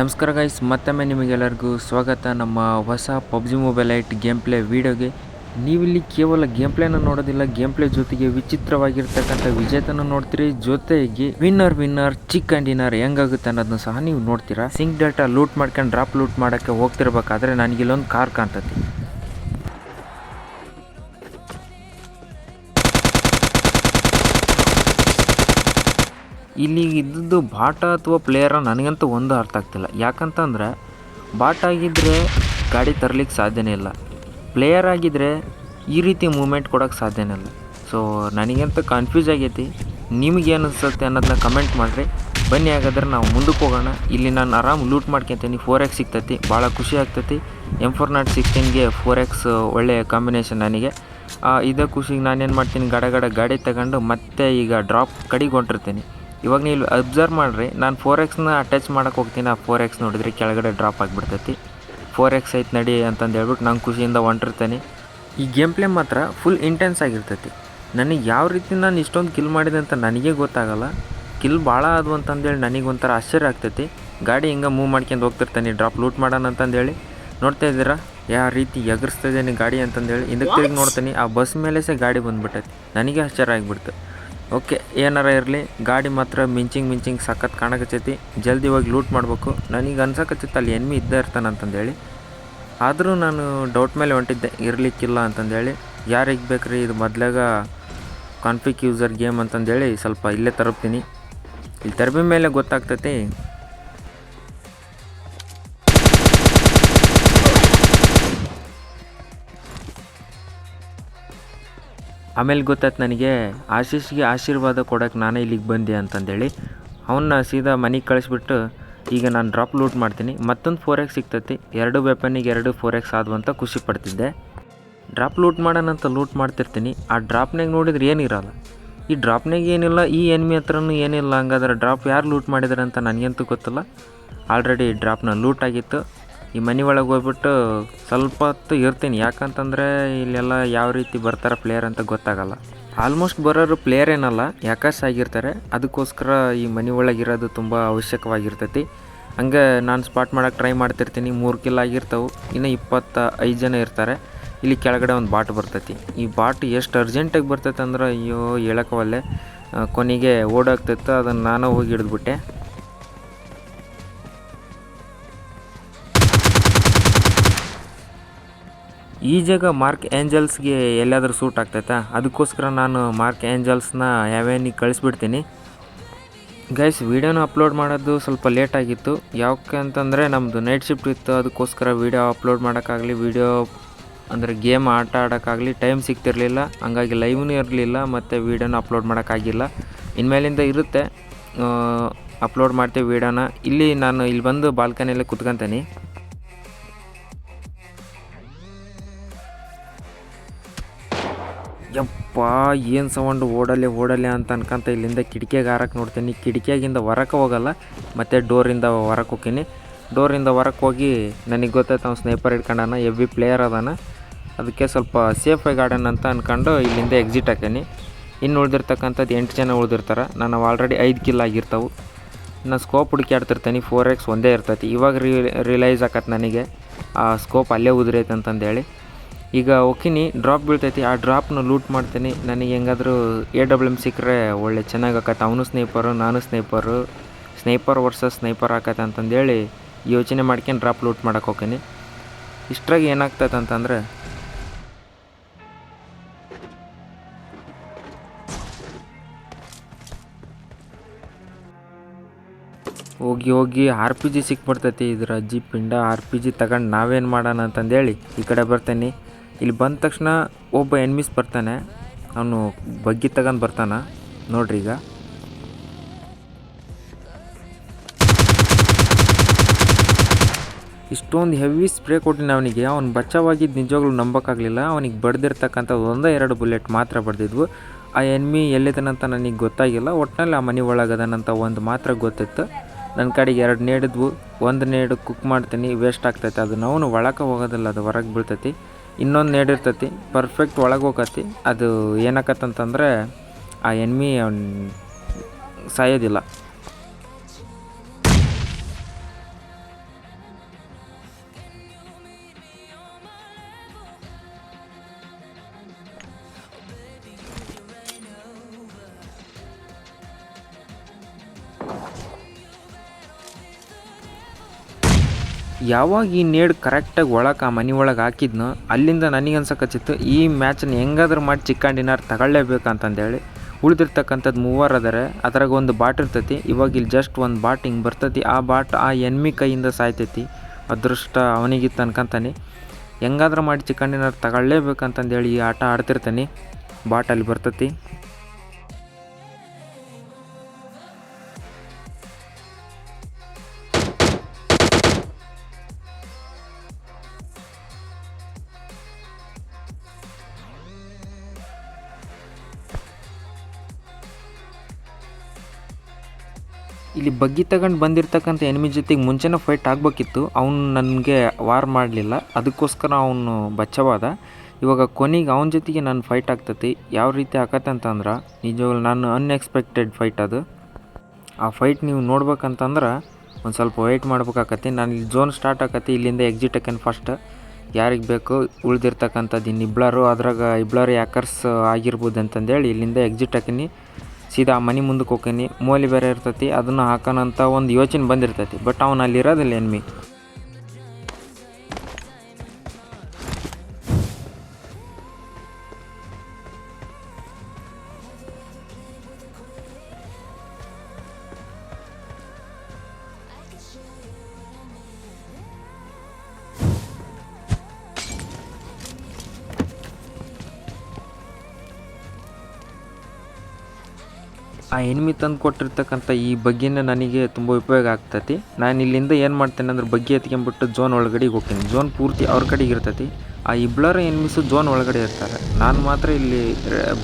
ನಮಸ್ಕಾರ ಗೈಸ್ ಮತ್ತೊಮ್ಮೆ ನಿಮಗೆಲ್ಲರಿಗೂ ಸ್ವಾಗತ. ನಮ್ಮ ಹೊಸ PUBG mobile it game play ವೀಡಿಯೋಗೆ ನೀವಿಲ್ಲಿ ಕೇವಲ ಗೇಮ್ ಪ್ಲೇನ ನೋಡೋದಿಲ್ಲ ಗೇಮ್ ಪ್ಲೇ ಜೊತೆಗೆ ವಿಚಿತ್ರವಾಗಿರ್ತಕ್ಕಂಥ ವಿಜೇತನ ನೋಡ್ತೀರಿ. ಜೊತೆಗೆ winner winner chicken dinner ಹೆಂಗಾಗುತ್ತೆ ಅನ್ನೋದನ್ನ ಸಹ ನೀವು ನೋಡ್ತೀರಾ. ಸಿಂಕ್ ಡಾಟಾ ಲೂಟ್ ಮಾಡ್ಕೊಂಡು ಡ್ರಾಪ್ ಲೂಟ್ ಮಾಡೋಕ್ಕೆ ಹೋಗ್ತಿರ್ಬೇಕಾದ್ರೆ ನನಗೆ ಇಲ್ಲೊಂದು ಕಾರ್ ಕಾಣ್ತತಿ. ಇಲ್ಲಿ ಇದ್ದದ್ದು ಬಾಟ ಅಥವಾ ಪ್ಲೇಯರ ನನಗಂತೂ ಒಂದು ಅರ್ಥ ಆಗ್ತಿಲ್ಲ. ಯಾಕಂತಂದ್ರೆ, ಬಾಟ್ ಆಗಿದ್ದರೆ ಗಾಡಿ ತರಲಿಕ್ಕೆ ಸಾಧ್ಯನೇ ಇಲ್ಲ. ಪ್ಲೇಯರ್ ಆಗಿದ್ದರೆ ಈ ರೀತಿ ಮೂಮೆಂಟ್ ಕೊಡೋಕ್ಕೆ ಸಾಧ್ಯನೇ ಇಲ್ಲ. ಸೊ ನನಗಂತೂ ಕನ್ಫ್ಯೂಸ್ ಆಗೈತಿ. ನಿಮಗೆ ಅನಿಸುತ್ತೆ ಅನ್ನೋದನ್ನ ಕಮೆಂಟ್ ಮಾಡಿರಿ. ಬನ್ನಿ ಹಾಗಾದ್ರೆ ನಾವು ಮುಂದಕ್ಕೆ ಹೋಗೋಣ. ಇಲ್ಲಿ ನಾನು ಆರಾಮ್ ಲೂಟ್ ಮಾಡ್ಕೊತೀನಿ. ಫೋರ್ ಎಕ್ಸ್ ಸಿಗ್ತೈತಿ. ಭಾಳ ಖುಷಿ ಆಗ್ತೈತಿ. ಎಂ ಫೋರ್ ನಾಟ್ ಸಿಕ್ಸ್ಟೀನ್ಗೆ ಫೋರ್ ಎಕ್ಸ್ ಒಳ್ಳೆಯ ಕಾಂಬಿನೇಷನ್ ನನಗೆ. ಇದೇ ಖುಷಿಗೆ ನಾನೇನು ಮಾಡ್ತೀನಿ? ಗಡ ಗಡ ಗಾಡಿ ತಗೊಂಡು ಮತ್ತೆ ಈಗ ಡ್ರಾಪ್ ಕಡೆಗೆ ಹೊಂಟಿರ್ತೀನಿ. ಇವಾಗ ನೀವು ಅಬ್ಸರ್ವ್ ಮಾಡಿರಿ, ನಾನು ಫೋರ್ ಎಕ್ಸ್ನ ಅಟ್ಯಾಚ್ ಮಾಡೋಕೆ ಹೋಗ್ತೀನಿ, ಆ ಫೋರ್ ಎಕ್ಸ್ ನೋಡಿದ್ರೆ ಕೆಳಗಡೆ ಡ್ರಾಪ್ ಆಗಿಬಿಡ್ತೈತಿ. ಫೋರ್ ಎಕ್ಸ್ ಐತೆ ನಡಿ ಅಂತಂದು ಹೇಳ್ಬಿಟ್ಟು ನಂಗೆ ಖುಷಿಯಿಂದ ಹೊಂಟಿರ್ತೇನೆ. ಈ ಗೇಮ್ ಪ್ಲೇ ಮಾತ್ರ ಫುಲ್ ಇಂಟೆನ್ಸ್ ಆಗಿರ್ತೈತಿ. ನನಗೆ ಯಾವ ರೀತಿ ನಾನು ಇಷ್ಟೊಂದು ಕಿಲ್ ಮಾಡಿದೆ ಅಂತ ನನಗೆ ಗೊತ್ತಾಗಲ್ಲ. ಕಿಲ್ ಭಾಳ ಆದವು ಅಂತಂದೇಳಿ ನನಗೆ ಒಂಥರ ಆಶ್ಚರ್ಯ ಆಗ್ತೈತಿ. ಗಾಡಿ ಹಿಂಗೆ ಮೂವ್ ಮಾಡ್ಕೊಂಡು ಹೋಗ್ತಿರ್ತಾನೆ ಡ್ರಾಪ್ ಲೂಟ್ ಮಾಡೋಣ ಅಂತಂದೇಳಿ ನೋಡ್ತಾ ಇದ್ದೀರಾ? ಯಾವ ರೀತಿ ಎಗರಿಸ್ತಾ ಇದ್ದೇನೆ ಗಾಡಿ ಅಂತಂದೇಳಿ ಹಿಂದಕ್ಕೆ ತಿರುಗಿ ನೋಡ್ತೀನಿ, ಆ ಬಸ್ ಮೇಲೆ ಸಹ ಗಾಡಿ ಬಂದುಬಿಟ್ಟೈತಿ. ನನಗೆ ಆಶ್ಚರ್ಯ ಆಗಿಬಿಡ್ತು. ಓಕೆ, ಏನಾರ ಇರಲಿ, ಗಾಡಿ ಮಾತ್ರ ಮಿಂಚಿಂಗ್ ಮಿಂಚಿಂಗ್ ಸಖತ್ ಕಾಣಕತ್ತೈತಿ. ಜಲ್ದಿ ಹೋಗಿ ಲೂಟ್ ಮಾಡಬೇಕು. ನನಗೆ ಅನ್ಸಕತ್ತಿತ್ತು ಅಲ್ಲಿ ಎನ್ಮಿ ಇದ್ದೇ ಇರ್ತಾನೆ ಅಂತಂದೇಳಿ. ಆದರೂ ನಾನು ಡೌಟ್ ಮೇಲೆ ಹೊಂಟಿದ್ದೆ, ಇರಲಿಕ್ಕಿಲ್ಲ ಅಂತಂದೇಳಿ. ಯಾರಿಗೆ ಬೇಕ್ರಿ ಇದು ಮೊದ್ಲಾಗ ಕಾನ್ಫಿಕ್ ಯೂಸರ್ ಗೇಮ್ ಅಂತಂದೇಳಿ ಸ್ವಲ್ಪ ಇಲ್ಲೇ ತರಪ್ತೀನಿ. ಇಲ್ಲಿ ತರಬಿ ಮೇಲೆ ಗೊತ್ತಾಗ್ತೈತಿ. ಆಮೇಲೆ ಗೊತ್ತಾಯ್ತು ನನಗೆ ಆಶೀಶ್ಗೆ ಆಶೀರ್ವಾದ ಕೊಡೋಕೆ ನಾನೇ ಇಲ್ಲಿಗೆ ಬಂದೆ ಅಂತಂದೇಳಿ ಅವನ್ನ ಸೀದಾ ಮನೆಗೆ ಕಳಿಸ್ಬಿಟ್ಟು ಈಗ ನಾನು ಡ್ರಾಪ್ ಲೂಟ್ ಮಾಡ್ತೀನಿ, ಮತ್ತೊಂದು ಫೋರ್ ಎಕ್ಸ್ ಸಿಗ್ತೈತಿ, ಎರಡು ವೆಪನಿಗೆ ಎರಡು ಫೋರ್ ಎಕ್ಸ್ ಆದವು ಅಂತ ಖುಷಿ ಪಡ್ತಿದ್ದೆ. ಡ್ರಾಪ್ ಲೂಟ್ ಮಾಡೋಣಂತ ಲೂಟ್ ಮಾಡ್ತಿರ್ತೀನಿ, ಆ ಡ್ರಾಪ್ನಾಗ ನೋಡಿದ್ರೆ ಏನಿರಲ್ಲ ಈ ಡ್ರಾಪ್ನಾಗ ಏನಿಲ್ಲ, ಈ ಎನ್ಮಿ ಹತ್ರನೂ ಏನಿಲ್ಲ, ಹಂಗಾದ್ರೆ ಡ್ರಾಪ್ ಯಾರು ಲೂಟ್ ಮಾಡಿದಾರೆ ಅಂತ ನನಗಂತೂ ಗೊತ್ತಿಲ್ಲ. ಆಲ್ರೆಡಿ ಡ್ರಾಪ್ನ ಲೂಟ್ ಆಗಿತ್ತು. ಈ ಮನೆ ಒಳಗೆ ಹೋಗ್ಬಿಟ್ಟು ಸ್ವಲ್ಪ ಹೊತ್ತು ಇರ್ತೀನಿ. ಯಾಕಂತಂದರೆ ಇಲ್ಲೆಲ್ಲ ಯಾವ ರೀತಿ ಬರ್ತಾರೆ ಪ್ಲೇಯರ್ ಅಂತ ಗೊತ್ತಾಗಲ್ಲ. ಆಲ್ಮೋಸ್ಟ್ ಬರೋರು ಪ್ಲೇಯರ್ ಏನಲ್ಲ ಯಾಕಾಶ್ ಆಗಿರ್ತಾರೆ. ಅದಕ್ಕೋಸ್ಕರ ಈ ಮನೆ ಒಳಗಿರೋದು ತುಂಬ ಅವಶ್ಯಕವಾಗಿರ್ತೈತಿ. ಹಂಗೆ ನಾನು ಸ್ಪಾಟ್ ಮಾಡೋಕೆ ಟ್ರೈ ಮಾಡ್ತಿರ್ತೀನಿ. ಮೂರು ಕಿಲ್ ಆಗಿರ್ತಾವೆ. ಇನ್ನು ಇಪ್ಪತ್ತ ಐದು ಜನ ಇರ್ತಾರೆ. ಇಲ್ಲಿ ಕೆಳಗಡೆ ಒಂದು ಬಾಟ್ ಬರ್ತೈತಿ. ಈ ಬಾಟ್ ಎಷ್ಟು ಅರ್ಜೆಂಟಾಗಿ ಬರ್ತೈತೆ ಅಂದ್ರೆ ಅಯ್ಯೋ ಹೇಳಕ್ಕವಲ್ಲೆ ಕೊನೆಗೆ ಓಡಾಗ್ತಿತ್ತು. ಅದನ್ನು ನಾನು ಹೋಗಿ ಹಿಡಿದ್ಬಿಟ್ಟೆ. ಈ ಜಾಗ ಮಾರ್ಕ್ ಏಂಜಲ್ಸ್ಗೆ ಎಲ್ಲಾದರೂ ಸೂಟ್ ಆಗ್ತೈತಾ? ಅದಕ್ಕೋಸ್ಕರ ನಾನು ಮಾರ್ಕ್ ಏಂಜಲ್ಸ್ನ ಯಾವ್ಯಾನಿಗೆ ಕಳಿಸ್ಬಿಡ್ತೀನಿ. ಗೈಸ್ ವೀಡಿಯೋನ ಅಪ್ಲೋಡ್ ಮಾಡೋದು ಸ್ವಲ್ಪ ಲೇಟ್ ಆಗಿತ್ತು. ಯಾಕೆ ಅಂತಂದರೆ ನಮ್ಮದು ನೈಟ್ ಶಿಫ್ಟ್ ಇತ್ತು. ಅದಕ್ಕೋಸ್ಕರ ವೀಡಿಯೋ ಅಪ್ಲೋಡ್ ಮಾಡೋಕ್ಕಾಗಲಿ ವೀಡಿಯೋ ಅಂದರೆ ಗೇಮ್ ಆಟ ಆಡೋಕ್ಕಾಗಲಿ ಟೈಮ್ ಸಿಗ್ತಿರಲಿಲ್ಲ. ಹಂಗಾಗಿ ಲೈವ್ನೂ ಇರಲಿಲ್ಲ, ಮತ್ತು ವೀಡಿಯೋನ ಅಪ್ಲೋಡ್ ಮಾಡೋಕ್ಕಾಗಿಲ್ಲ. ಇನ್ಮೇಲಿಂದ ಇರುತ್ತೆ. ಅಪ್ಲೋಡ್ ಮಾಡ್ತೀವಿ ವೀಡಿಯೋನ ಇಲ್ಲಿ ನಾನು ಇಲ್ಲಿ ಬಂದು ಬಾಲ್ಕನಿಯಲ್ಲೇ ಕುತ್ಕೊಂತೀನಿ. ಯಪ್ಪ, ಏನು ಸೌಂಡ್ ಓಡಲೆ ಓಡಲೆ ಅಂತ ಅನ್ಕೊಂತ ಇಲ್ಲಿಂದ ಕಿಟಕಿಯಾಗ ಹಾರಕ್ಕೆ ನೋಡ್ತೀನಿ. ಕಿಟಕಿಯಾಗಿಂದ ಹೊರಕ್ಕೆ ಹೋಗಲ್ಲ, ಮತ್ತು ಡೋರಿಂದ ಹೊರಕ್ಕೆ ಹೋಗ್ತೀನಿ. ಡೋರಿಂದ ಹೊರಕ್ಕೆ ಹೋಗಿ ನನಗೆ ಗೊತ್ತಾಯ್ತು ಅವ್ನು ಸ್ನೇಪರ್ ಹಿಡ್ಕೊಂಡಾನ ಎವಿ ಪ್ಲೇಯರ್ ಅದಾನ. ಅದಕ್ಕೆ ಸ್ವಲ್ಪ ಸೇಫಾಗಿ ಗಾರ್ಡನ್ ಅಂತ ಅನ್ಕೊಂಡು ಇಲ್ಲಿಂದ ಎಕ್ಸಿಟ್ ಹಾಕೀನಿ ಇನ್ನು ಉಳಿದಿರ್ತಕ್ಕಂಥದ್ದು ಎಂಟು ಜನ ಉಳಿದಿರ್ತಾರೆ. ನಾನು ಆಲ್ರೆಡಿ ಐದು ಕಿಲ್ ಆಗಿರ್ತಾವೆ. ನಾನು ಸ್ಕೋಪ್ ಹುಡುಕ್ಯಾಡ್ತಿರ್ತೀನಿ ಫೋರ್ ಎಕ್ಸ್ ಒಂದೇ ಇರ್ತೈತಿ. ಇವಾಗ ರಿಲೈಸ್ ಆಕತ್ತೆ ನನಗೆ. ಆ ಸ್ಕೋಪ್ ಅಲ್ಲೇ ಉದುರೈತೆ ಅಂತಂದೇಳಿ. ಈಗ ಹೋಗ್ತೀನಿ ಡ್ರಾಪ್ ಬೀಳ್ತೈತಿ. ಆ ಡ್ರಾಪ್ನ ಲೂಟ್ ಮಾಡ್ತೀನಿ. ನನಗೆ ಹೆಂಗಾದರೂ ಎ ಡಬ್ಲ್ಯೂ ಎಂ ಸಿಕ್ಕರೆ ಒಳ್ಳೆ ಚೆನ್ನಾಗಿ ಆಕತ್ತೆ ಅವನು ಸ್ನೇಪರು ನಾನು ಸ್ನೇಪರು ಸ್ನೇಪರ್ ವರ್ಸಸ್ ಸ್ನೇಪರ್ ಆಕತ್ತೆ ಅಂತಂದೇಳಿ ಯೋಚನೆ ಮಾಡ್ಕೊಂಡು ಡ್ರಾಪ್ ಲೂಟ್ ಮಾಡಕ್ಕೆ ಹೋಗ್ತೀನಿ ಇಷ್ಟ್ರಾಗಿ ಏನಾಗ್ತೈತೆ ಅಂತಂದ್ರೆ, ಹೋಗಿ ಹೋಗಿ ಆರ್ ಪಿ ಜಿ ಸಿಕ್ಬಿಡ್ತೈತಿ. ಇದರ ಅಜ್ಜಿ ಪಿಂಡ ಆರ್ ಪಿ ಜಿ ತಗೊಂಡು ನಾವೇನು ಮಾಡೋಣ ಅಂತಂದೇಳಿ ಈ ಕಡೆ ಬರ್ತೇನೆ. ಇಲ್ಲಿ ಬಂದ ತಕ್ಷಣ ಒಬ್ಬ ಎನ್ಮಿಸ್ ಬರ್ತಾನೆ. ಅವನು ಬಗ್ಗಿ ತಗೊಂಡು ಬರ್ತಾನ. ನೋಡ್ರಿ ಈಗ. ಇಷ್ಟೊಂದು ಹೆವಿ ಸ್ಪ್ರೇ ಕೊಟ್ಟಿನ ಅವನಿಗೆ. ಅವ್ನು ಬಚಾವಾಗಿದ್ದು ನಿಜವಾಗ್ಲೂ ನಂಬೋಕ್ಕಾಗಲಿಲ್ಲ. ಅವನಿಗೆ ಬಡ್ದಿರ್ತಕ್ಕಂಥ ಒಂದೇ ಎರಡು ಬುಲೆಟ್ ಮಾತ್ರ ಬಡ್ದಿದ್ವು. ಆ ಎನ್ಮಿ ಎಲ್ಲಿದ್ದಾನಂತ ನನಗೆ ಗೊತ್ತಾಗಿಲ್ಲ. ಒಟ್ಟಿನಲ್ಲಿ ಆ ಮನೆ ಒಳಗದನಂತ ಒಂದು ಮಾತ್ರ ಗೊತ್ತಿತ್ತು. ನನ್ನ ಕಡೆಗೆ ಎರಡು ನೇಡಿದ್ವು. ಒಂದು ನೇಡು ಕುಕ್ ಮಾಡ್ತೀನಿ ವೇಸ್ಟ್ ಆಗ್ತೈತೆ. ಅದು ಅವನು ಒಳಗೆ ಹೋಗೋದಿಲ್ಲ, ಅದು ಹೊರಗೆ ಬೀಳ್ತೈತಿ. ಇನ್ನೊಂದು ನೇಡ್ ಪರ್ಫೆಕ್ಟ್ ಒಳಗೆ ಹೋಗತಿ ಅದು ಏನಾಕತ್ತಂತಂದ್ರೆ ಆ ಎನ್ಮಿ ಅವ್ನು ಸಾಯೋದಿಲ್ಲ. ಯಾವಾಗ ಈ ನೇಡ್ ಕರೆಕ್ಟಾಗಿ ಒಳಗೆ ಆ ಮನೆ ಒಳಗೆ ಹಾಕಿದ್ನೋ ಅಲ್ಲಿಂದ ನನಗೆ ಅನ್ಸಕತ್ತಿತ್ತು, ಈ ಮ್ಯಾಚನ್ನ ಹೆಂಗಾದ್ರೂ ಮಾಡಿ ಚಿಕನ್ ಡಿನ್ನರ್ ತಗೊಳ್ಳೇಬೇಕಂತಂದೇಳಿ ಉಳಿದಿರ್ತಕ್ಕಂಥದ್ದು ಮೂವರು ಅದಾರೆ, ಅದ್ರಾಗ ಒಂದು ಬಾಟ್ ಇರ್ತೈತಿ, ಇವಾಗ ಇಲ್ಲಿ ಜಸ್ಟ್ ಒಂದು ಬಾಟ್ ಹಿಂಗೆ ಬರ್ತೈತಿ, ಆ ಬಾಟ್ ಆ ಎನ್ಮಿ ಕೈಯಿಂದ ಸಾಯ್ತೈತಿ, ಅದೃಷ್ಟ ಅವನಿಗಿತ್ತು ಅನ್ಕಂತಾನೆ. ಹೆಂಗಾದ್ರೂ ಮಾಡಿ ಚಿಕನ್ ಡಿನ್ನರ್ ತಗೊಳ್ಳೇಬೇಕಂತಂದೇಳಿ ಈ ಆಟ ಆಡ್ತಿರ್ತಾನೆ ಬಾಟ್ ಅಲ್ಲಿ ಬರ್ತೈತಿ. ಇಲ್ಲಿ ಬಗ್ಗಿ ತಗೊಂಡು ಬಂದಿರ್ತಕ್ಕಂಥ ಎನಿಮಿ ಜೊತೆಗೆ ಮುಂಚೆನೇ ಫೈಟ್ ಆಗಬೇಕಿತ್ತು. ಅವನು ನನಗೆ ವಾರ್ ಮಾಡಲಿಲ್ಲ. ಅದಕ್ಕೋಸ್ಕರ ಅವನು ಬಚ್ಚವಾದ. ಇವಾಗ ಕೊನೆಗೆ ಅವನ ಜೊತೆಗೆ ನಾನು ಫೈಟ್ ಆಗ್ತತಿ. ಯಾವ ರೀತಿ ಆಕತ್ತೆ ಅಂತಂದ್ರೆ, ನಿಜವಾಗ್ಲೂ ನಾನು ಅನ್ಎಕ್ಸ್ಪೆಕ್ಟೆಡ್ ಫೈಟ್ ಅದು. ಆ ಫೈಟ್ ನೀವು ನೋಡ್ಬೇಕಂತಂದ್ರೆ ಒಂದು ಸ್ವಲ್ಪ ವೆಯ್ಟ್ ಮಾಡ್ಬೇಕಾಕತಿ. ನಾನು ಇಲ್ಲಿ ಝೋನ್ ಸ್ಟಾರ್ಟ್ ಆಕತಿ ಇಲ್ಲಿಂದ ಎಕ್ಸಿಟ್ ಆಕೇನು ಫಸ್ಟ್ ಯಾರಿಗೆ ಬೇಕು ಉಳಿದಿರ್ತಕ್ಕಂಥದ್ದು ಇನ್ನು ಅದ್ರಾಗ ಇಬ್ಳರು ಯಾಕರ್ಸ್ ಆಗಿರ್ಬೋದು ಅಂತಂದೇಳಿ ಇಲ್ಲಿಂದ ಎಕ್ಸಿಟ್ ಹಾಕಿನಿ ಸೀದಾ ಮನೆ ಮುಂದಕ್ಕೆ ಹೋಗ್ತೀನಿ. ಮೂಲಿ ಬೇರೆ ಇರ್ತೈತಿ, ಅದನ್ನು ಹಾಕೋಣಂತ ಒಂದು ಯೋಚನೆ ಬಂದಿರ್ತೈತಿ. ಬಟ್ ಅವ್ನು ಅಲ್ಲಿ ಇರೋದಿಲ್ಲ ಎನ್ಮಿ ಆ ಎನ್ಮಿ ತಂದು ಕೊಟ್ಟಿರ್ತಕ್ಕಂಥ ಈ ಬಗ್ಗೆನೇ ನನಗೆ ತುಂಬ ಉಪಯೋಗ ಆಗ್ತೈತಿ. ನಾನು ಇಲ್ಲಿಂದ ಏನು ಮಾಡ್ತೇನೆ ಅಂದ್ರೆ ಬಗ್ಗೆ ಎತ್ಕೊಂಡ್ಬಿಟ್ಟು ಝೋನ್ ಒಳಗಡೆಗೆ ಹೋಗ್ತೀನಿ. ಝೋನ್ ಪೂರ್ತಿ ಅವ್ರ ಕಡೆಗೆ ಇರ್ತೈತಿ. ಆ ಇಬ್ಬಳರ ಎನ್ಮಿಸು ಝೋನ್ ಒಳಗಡೆ ಇರ್ತಾರೆ. ನಾನು ಮಾತ್ರ ಇಲ್ಲಿ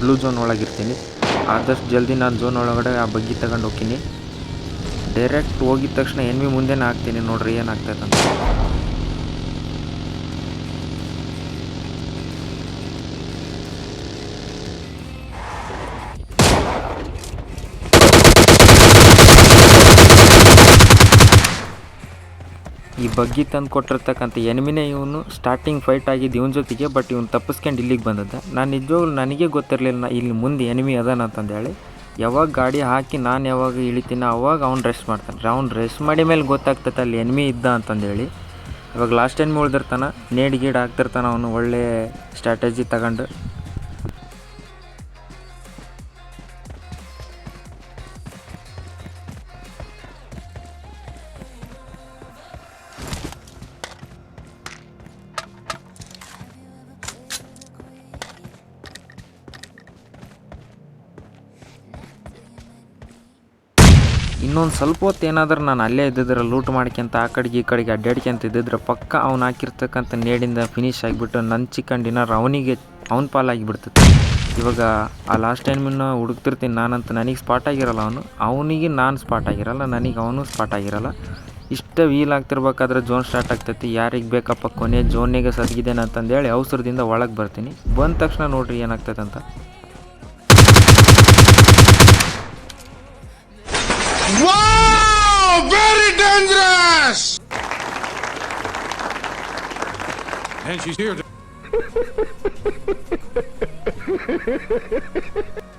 ಬ್ಲೂ ಝೋನ್ ಒಳಗಿರ್ತೀನಿ ಆದಷ್ಟು ಜಲ್ದಿ ನಾನು ಝೋನ್ ಒಳಗಡೆ ಆ ಬಗ್ಗಿ ತಗೊಂಡು ಹೋಗ್ತೀನಿ. ಡೈರೆಕ್ಟ್ ಹೋಗಿದ ತಕ್ಷಣ ಎನ್ಮಿ ಮುಂದೆನೇ ಹಾಕ್ತೀನಿ ನೋಡ್ರಿ ಏನಾಗ್ತೈತೆ ಅಂತ ಈ ಬಗ್ಗಿ ತಂದು ಕೊಟ್ಟಿರ್ತಕ್ಕಂಥ ಎನಿಮಿನೇ ಇವನು ಸ್ಟಾರ್ಟಿಂಗ್ ಫೈಟ್ ಆಗಿದ್ದು ಇವನ ಜೊತೆಗೆ ಬಟ್ ಇವನು ತಪ್ಪಿಸ್ಕೊಂಡು ಇಲ್ಲಿಗೆ ಬಂದದ್ದ. ನಾನು ನಿಜವಾಗ್ಲೂ ನನಗೆ ಗೊತ್ತಿರಲಿಲ್ಲ ಇಲ್ಲಿ ಮುಂದೆ ಎನಿಮಿ ಅದಾನ ಅಂತಂದೇಳಿ ಯಾವಾಗ ಗಾಡಿ ಹಾಕಿ ನಾನು ಯಾವಾಗ ಇಳಿತೀನಿ ಅವಾಗ ಅವ್ನು ರೆಸ್ಟ್ ಮಾಡ್ತಾನೆ. ಅವ್ನು ರೆಸ್ಟ್ ಮಾಡಿ ಮೇಲೆ ಗೊತ್ತಾಗ್ತೈತೆ ಅಲ್ಲಿ ಎನಿಮಿ ಇದ್ದ ಅಂತಂದೇಳಿ ಇವಾಗ ಲಾಸ್ಟ್ ಟೈಮ್ ಉಳ್ದಿರ್ತಾನೆ ನೇಡ್ ಗೀಡ್ ಹಾಕ್ತಿರ್ತಾನೆ ಅವನು ಒಳ್ಳೆ ಸ್ಟ್ರಾಟಜಿ ತಗೊಂಡು. ಇನ್ನೊಂದು ಸ್ವಲ್ಪ ಹೊತ್ತು ಏನಾದರೂ ನಾನು ಅಲ್ಲೇ ಇದ್ದಿದ್ರೆ ಲೂಟ್ ಮಾಡ್ಕೊಂತ ಆ ಕಡೆಗೆ ಈ ಕಡೆಗೆ ಅಡ್ಡಾಡ್ಕೊಂತ ಇದ್ದಿದ್ರೆ ಪಕ್ಕ ಅವ್ನು ಹಾಕಿರ್ತಕ್ಕಂಥ ನೇಡಿಂದ ಫಿನಿಶ್ ಆಗಿಬಿಟ್ಟು ನನ್ನ ಚಿಕನ್ ಡಿನ್ನರ್ ಅವನಿಗೆ ಅವ್ನ ಪಾಲಾಗಿಬಿಡ್ತೈತೆ. ಇವಾಗ ಆ ಲಾಸ್ಟ್ ಟೈಮಿನ ಹುಡುಕ್ತಿರ್ತೀನಿ ನಾನಂತ ನನಗೆ ಸ್ಪಾಟ್ ಆಗಿರಲ್ಲ ಅವನು. ಅವನಿಗೆ ನಾನು ಸ್ಪಾಟ್ ಆಗಿರಲ್ಲ, ನನಗೆ ಅವನು ಸ್ಪಾಟ್ ಆಗಿರಲ್ಲ. ಇಷ್ಟ ವೀಲ್ ಆಗ್ತಿರ್ಬೇಕಾದ್ರೆ ಜೋನ್ ಸ್ಟಾರ್ಟ್ ಆಗ್ತೈತಿ. ಯಾರಿಗೆ ಬೇಕಪ್ಪ ಕೊನೆ ಜೋನಿಗೆ ಸದ್ಗಿದ್ದೇನೆ ಅಂತಂದೇಳಿ ಅವಸರದಿಂದ ಒಳಗೆ ಬರ್ತೀನಿ. ಬಂದ ತಕ್ಷಣ ನೋಡ್ರಿ ಏನಾಗ್ತೈತೆ ಅಂತ and she's here.